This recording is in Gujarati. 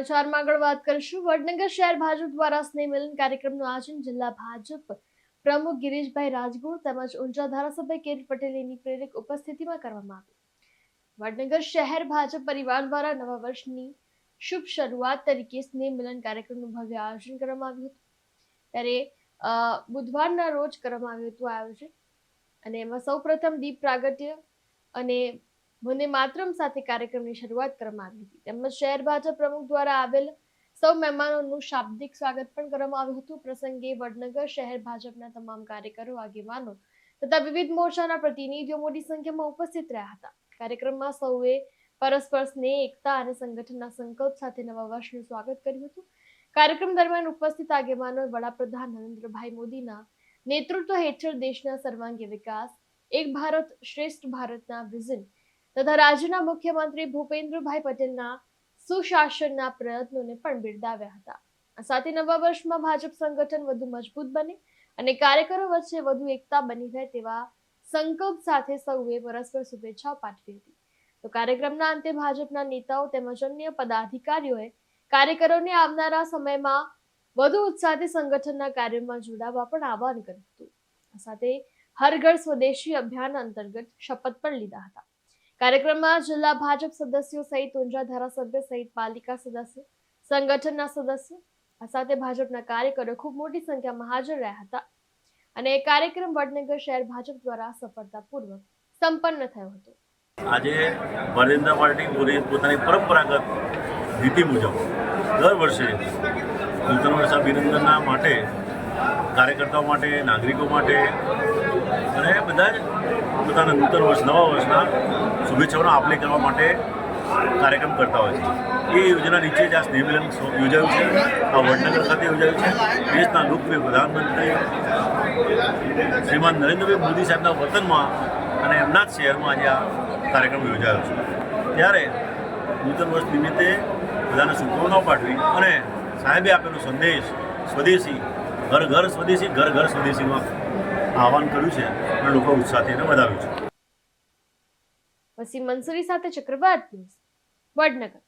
સમાચારમાં આગળ વાત કરીશું. વડનગર શહેર ભાજપ દ્વારા સ્નેહ મિલન કાર્યક્રમનું આયોજન જિલ્લા ભાજપ પ્રમુખ ગિરીશભાઈ રાજગુર તેમજ ઊંઝા ધારાસભ્ય કેરી પટેલની પ્રેરક ઉપસ્થિતિમાં કરવામાં આવ્યું વડનગર શહેર ભાજપ પરિવાર દ્વારા નવા વર્ષની શુભ શરૂઆત તરીકે સ્નેહ મિલન કાર્યક્રમનું ભવ્ય આયોજન કરવામાં આવ્યું હતું. ત્યારે બુધવારના રોજ કરવામાં આવ્યું હતું આયોજન. અને એમાં સૌપ્રથમ દીપ પ્રાગટ્ય અને વંદે માતરમ સાથે કાર્યક્રમની શરૂઆત કરવામાં આવી હતી. તેમજ શહેર ભાજપ પ્રમુખ દ્વારા આવેલ સૌ મહેમાનોનું શાબ્દિક સ્વાગત પણ કરવામાં આવ્યું હતું. પ્રસંગે વડનગર શહેર ભાજપના તમામ કાર્યકરો, આગેવાનો તથા વિવિધ મોરચાના પ્રતિનિધિઓ મોટી સંખ્યામાં ઉપસ્થિત રહ્યા હતા. કાર્યક્રમમાં સૌએ પરસ્પર સ્નેહ, એકતા અને સંગઠનના સંકલ્પ સાથે નવા વર્ષનું સ્વાગત કર્યું હતું. કાર્યક્રમ દરમિયાન ઉપસ્થિત આગેવાનોએ વડાપ્રધાન નરેન્દ્રભાઈ મોદીના નેતૃત્વ હેઠળ દેશના સર્વાંગી વિકાસ, એક ભારત શ્રેષ્ઠ ભારતના વિઝન તથા રાજ્યના મુખ્યમંત્રી ભૂપેન્દ્રભાઈ પટેલના સુશાસનના પ્રયત્નોને પણ બિરદાવ્યા હતા. સાથે નવા વર્ષમાં ભાજપ સંગઠન વધુ મજબૂત બને અને કાર્યકરો વચ્ચે વધુ એકતા બની રહે તેવા સંકલ્પ સાથે સૌએ પરસ્પર શુભેચ્છાઓ પાઠવી હતી. તો કાર્યક્રમના અંતે ભાજપના નેતાઓ તેમજ અન્ય પદાધિકારીઓએ કાર્યકરોને આવનારા સમયમાં વધુ ઉત્સાહથી સંગઠનના કાર્યમાં જોડાવા પણ આહવાન કર્યું હતું. સાથે હર સ્વદેશી અભિયાન અંતર્ગત શપથ પણ લીધા હતા. કાર્યક્રમમાં જિલ્લા ભાજપ સદસ્યો સહિત ઊંઝા ધારાસભ્ય સહિત પાલિકા સદસ્ય, સંગઠનના સદસ્ય, આ સાથે ભાજપના કાર્યકરો ખૂબ મોટી સંખ્યામાં હાજર રહ્યા હતા. અને એ કાર્યક્રમ વડનગર શહેર ભાજપ દ્વારા સફળતાપૂર્વક સંપન્ન થયો હતો. આજે જનતા પાર્ટી પોતાની પરંપરાગત નીતિ મુજબ દર વર્ષે નૂતન વર્ષ અભિનંદનના માટે કાર્યકર્તાઓ માટે, નાગરિકો માટે અને બધા જ પોતાના નૂતન વર્ષ, નવા વર્ષના શુભેચ્છાઓનો આપલે કરવા માટે કાર્યક્રમ કરતા હોય છે. એ યોજના નીચે જ આ સ્નેહ યોજાયું છે, આ વડનગર ખાતે યોજાયું છે. દેશના લોકપ્રિય પ્રધાનમંત્રી શ્રીમાન નરેન્દ્રભાઈ મોદી સાહેબના વતનમાં અને એમના જ શહેરમાં આજે આ કાર્યક્રમ યોજાયો છે. ત્યારે નૂતન વર્ષ નિમિત્તે બધાને શુભકામનાઓ પાઠવી અને સાહેબે આપેલો સંદેશ સ્વદેશી, ઘર ઘર સ્વદેશી, ઘર ઘર સ્વદેશીમાં આહવાન કર્યું છે અને લોકો ઉત્સાહથી એને વધાવ્યું છે. વસીમ મંસૂરી સાથે ચક્રવાત ન્યૂઝ વડનગર.